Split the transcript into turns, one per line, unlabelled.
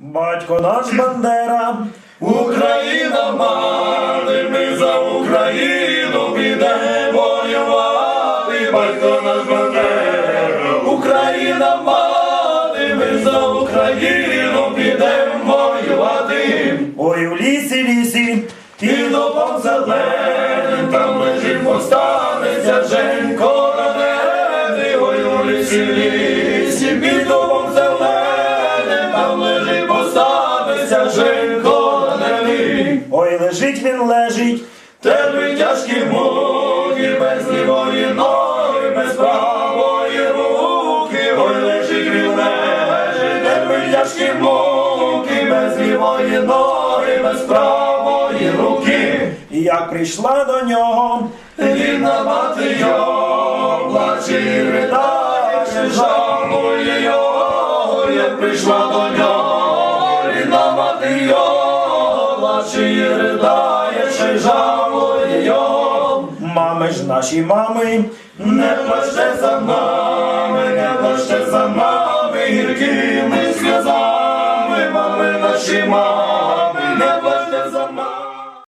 Батько наш Бандера,
Україна мати, ми за Україну підемо воювати, батько наш Бандера. Україна мати, ми за Україну підемо воювати.
ой у лісі, лісі,
І допом зеленим там лежить повстанеться Женько ранений, ой у лісі, лісі, під дубом зеленим там лежить повстанеться Женько ранений.
ой лежить він лежить,
Тебе тяжкі муки, без лівої ноги, без правої руки, ой лежить він лежить, тебе тяжкі муки, без лівої ноги, без правої руки.
і як прийшла до нього,
Рідна мати його, плаче і ридає, жалує його, як прийшла до нього, плаче і ридає, ще жалує його.
мами ж наші мами,
Не плачте за нами, не плачте за нами, гіркими сльозами, мами наші мами.